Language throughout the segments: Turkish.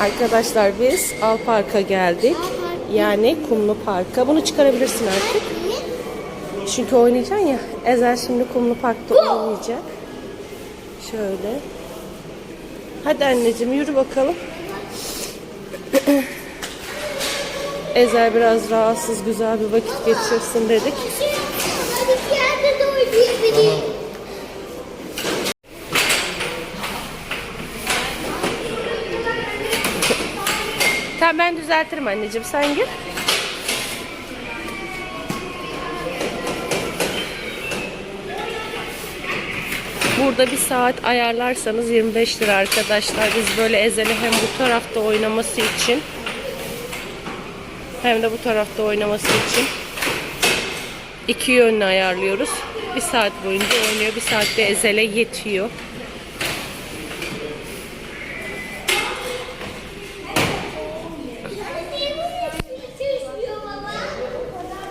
Arkadaşlar biz Al Park'a geldik. Yani Kumlu Park'a. Bunu çıkarabilirsin artık. Çünkü oynayacaksın ya. Ezel şimdi Kumlu Park'ta oynayacak. Şöyle. Hadi anneciğim yürü bakalım. Ezel biraz rahatsız güzel bir vakit geçirsin dedik. Hadi bir yerde de oynayabilirim. Tamam ben düzeltirim anneciğim sen gir. Burada bir saat ayarlarsanız 25 lira arkadaşlar. Biz böyle ezeli hem bu tarafta oynaması için hem de bu tarafta oynaması için iki yönlü ayarlıyoruz. Bir saat boyunca oynuyor. Bir saatte ezele yetiyor.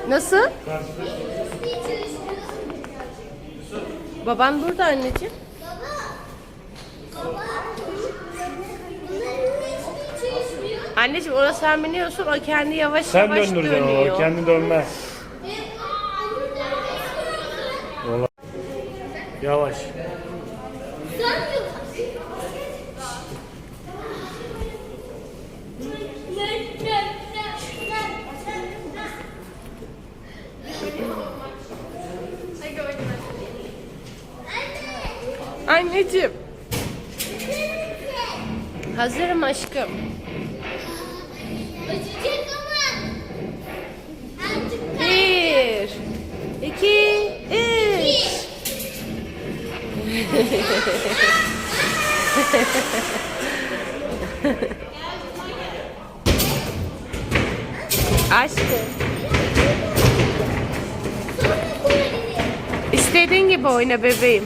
Nasıl? Baban burada anneciğim. Baba. Anneciğim ona sen biniyorsun o kendi yavaş Sen yavaş döndüreceksin dönüyor. o kendi dönmez. Yavaş. Anneciğim. Hazırım aşkım. Acıyacak ama. Bir, iki, üç. Aşkım. İstediğin gibi oyna bebeğim.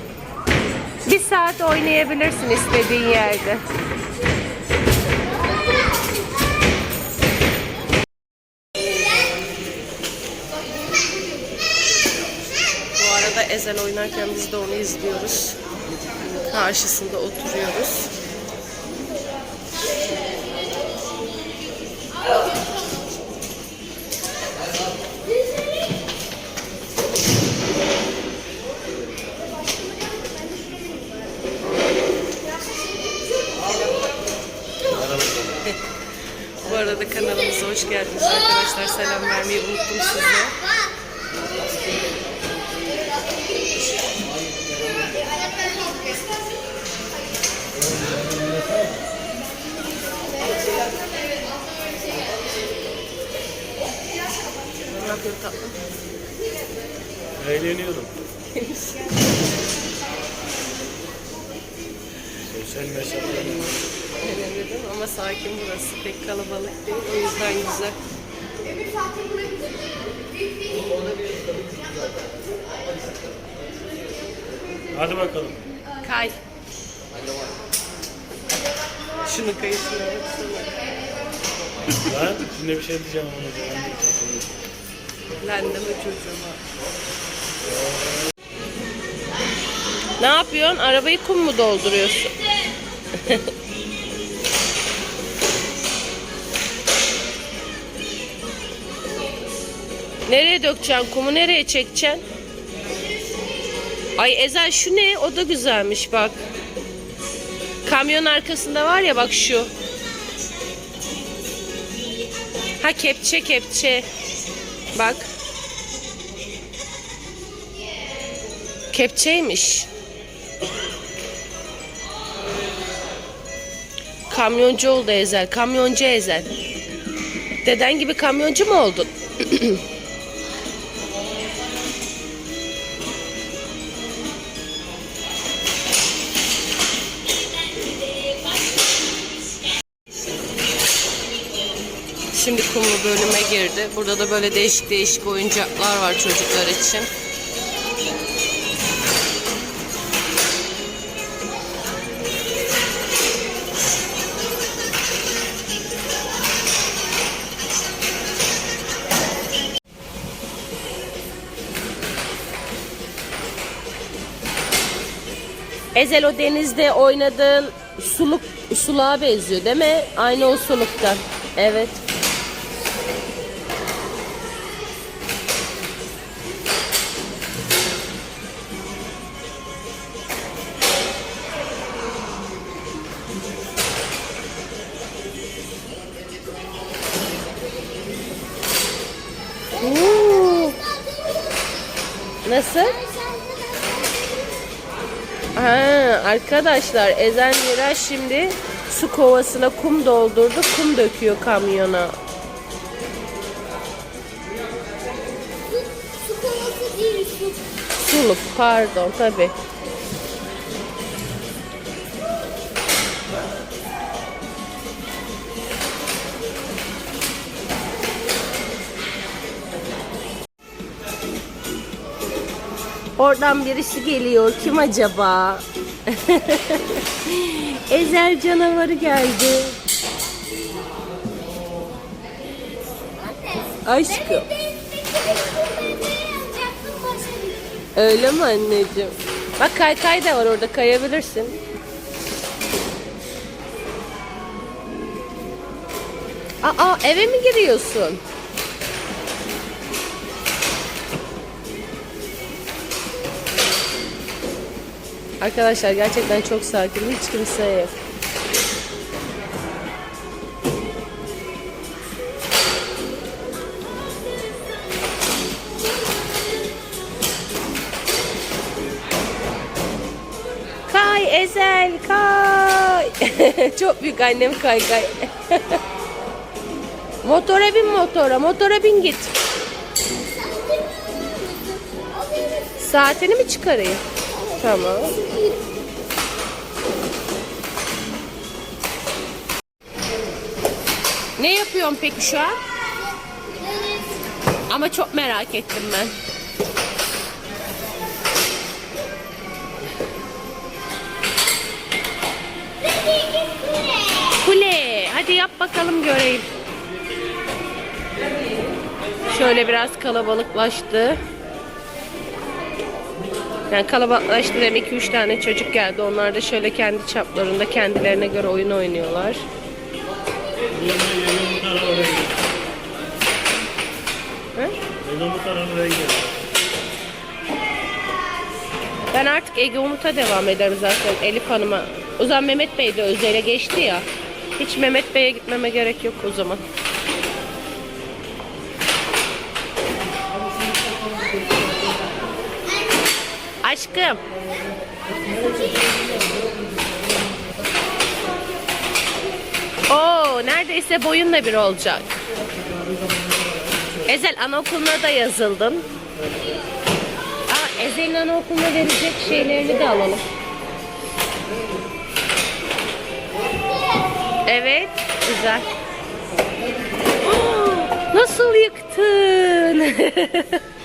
Bir saat oynayabilirsin istediğin yerde. Bu arada Ezel oynarken biz de onu izliyoruz. Karşısında oturuyoruz. Bu arada kanalımıza hoş geldiniz arkadaşlar. Selam vermeyi unuttum size. Ne yapıyorsun tatlım? Eğleniyorum. Sakin burası. Pek kalabalık değil. O yüzden güzel. Hadi bakalım. Kay. Şunu kayışına. Ben şimdi bir şey diyeceğim ona. Lan deme çocuğuma. Ne yapıyorsun? Arabayı kum mu dolduruyorsun? nereye dökeceksin kumu? Nereye çekeceksin? Ay Ezel şu ne? O da güzelmiş bak. Kamyon arkasında var ya bak şu. Ha kepçe kepçe. Bak. Kepçeymiş. Kamyoncu oldu Ezel. Kamyoncu Ezel. Deden gibi kamyoncu mu oldun? bölüme girdi. Burada da böyle değişik değişik oyuncaklar var çocuklar için. Ezel o denizde oynadığın suluk Usuluğa benziyor değil mi? Aynı usuluktan. Evet. Ha, arkadaşlar Ezen Miraç şimdi su kovasına kum doldurdu. Kum döküyor kamyona. Su kovası değil su. Suluk pardon tabi. Oradan birisi geliyor. Kim acaba? Ezel canavarı geldi. Aşkım. Öyle mi anneciğim? Bak kaykay da var orada kayabilirsin. Aa eve mi giriyorsun? Arkadaşlar gerçekten çok sakin. Hiç kimse yok. Kay Ezel kay. Çok büyük annem kay kay. motora bin motora. Motora bin git. Saatini mi çıkarayım? Tamam. Ne yapıyorsun peki şu an? Ama çok merak ettim ben. Kule. Hadi yap bakalım göreyim. Şöyle biraz kalabalıklaştı. Yani kalabalıklaştı demek 2-3 tane çocuk geldi. Onlar da şöyle kendi çaplarında kendilerine göre oyun oynuyorlar. Ben artık Ege Umut'a devam ederim zaten Elif Hanım'a. O zaman Mehmet Bey de Özel'e geçti ya. Hiç Mehmet Bey'e gitmeme gerek yok o zaman. Aşkım. Oo, neredeyse boyunla bir olacak. Ezel anaokuluna da yazıldın. Aa, Ezel'in anaokuluna verecek şeylerini de alalım. Evet, güzel. Nasıl yıktın?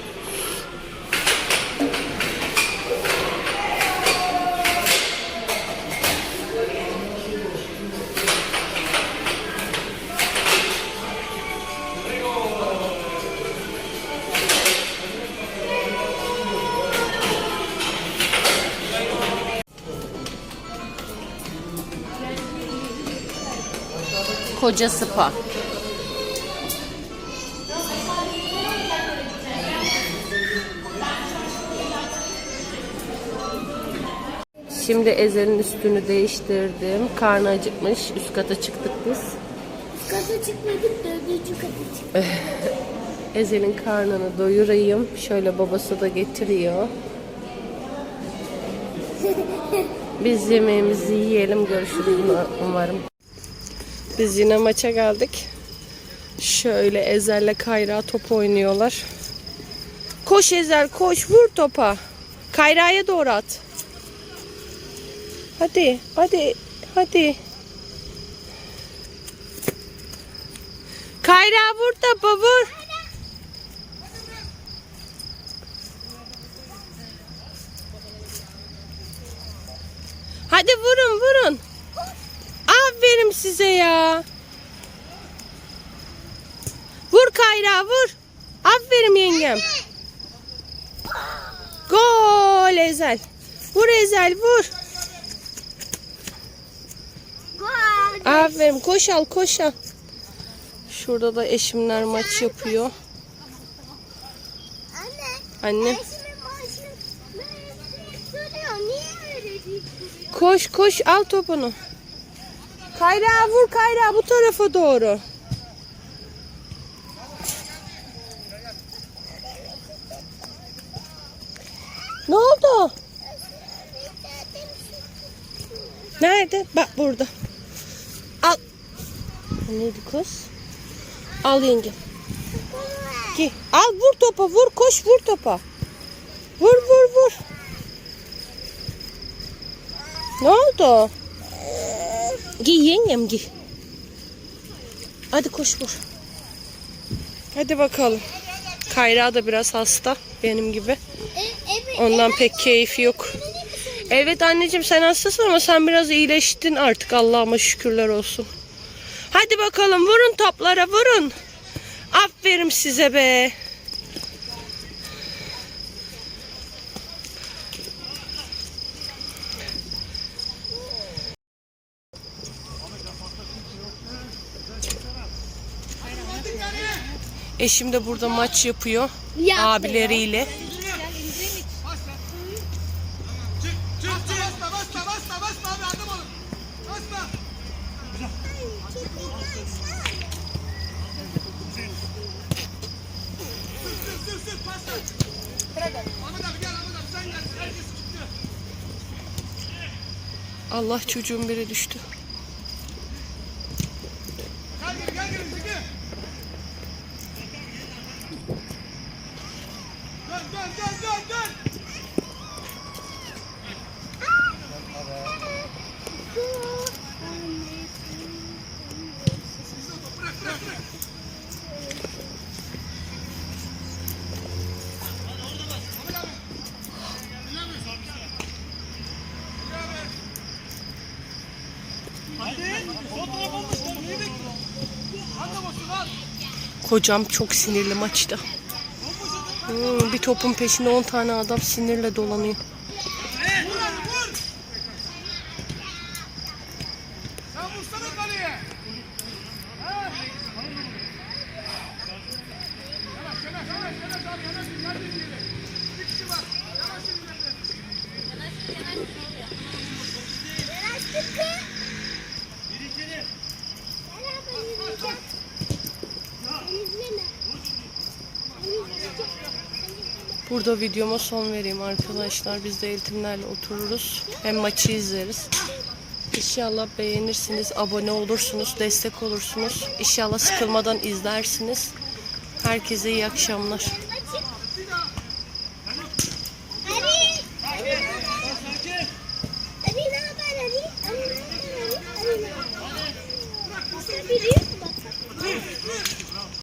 Koca spa. Şimdi Ezel'in üstünü değiştirdim. Karnı acıkmış. Üst kata çıktık biz. Kata çıkmadık dördüncü kata çıktık. Ezel'in karnını doyurayım. Şöyle babası da getiriyor. Biz yemeğimizi yiyelim. Görüşürüz umarım. Biz yine maça geldik. Şöyle Ezel'le Kayra top oynuyorlar. Koş Ezel koş vur topa. Kayra'ya doğru at. Hadi hadi hadi. Kayra vur topa vur. Hadi vurun vurun. Size ya. Vur Kayra vur. Aferin yengem. Gol Ezel. Vur Ezel vur. Aferin koş al koş al. Şurada da eşimler maç yapıyor. Anne. Koş koş al topunu. Kayra vur Kayra bu tarafa doğru. Ne oldu? Nerede? Bak burada. Al. Neydi kız? Al yenge. Ki. Al vur topa vur koş vur topa. Vur vur vur. Ne oldu? Giy yengem giy. Hadi koş vur. Hadi bakalım. Kayra da biraz hasta benim gibi. E, evet. Ondan pek keyfi yok. Evet anneciğim sen hastasın ama sen biraz iyileştin artık Allah'ıma şükürler olsun. Hadi bakalım vurun toplara vurun. Aferin size be. Eşim de burada maç yapıyor. Yaptı. Abileriyle. Çık çık. Basma basma Kocam çok sinirli maçta. Hmm, bir topun peşinde 10 tane adam sinirle dolanıyor. Vur hadi vur. Sen vursana kaleye. Ha? Yavaş yavaş yavaş yavaş abi yavaş yavaş ileri. Bir kişi var. Yavaş ileri. Burada videoma son vereyim arkadaşlar. Biz de eğitimlerle otururuz. Hem maçı izleriz. İnşallah beğenirsiniz, abone olursunuz, destek olursunuz. İnşallah sıkılmadan izlersiniz. Herkese iyi akşamlar.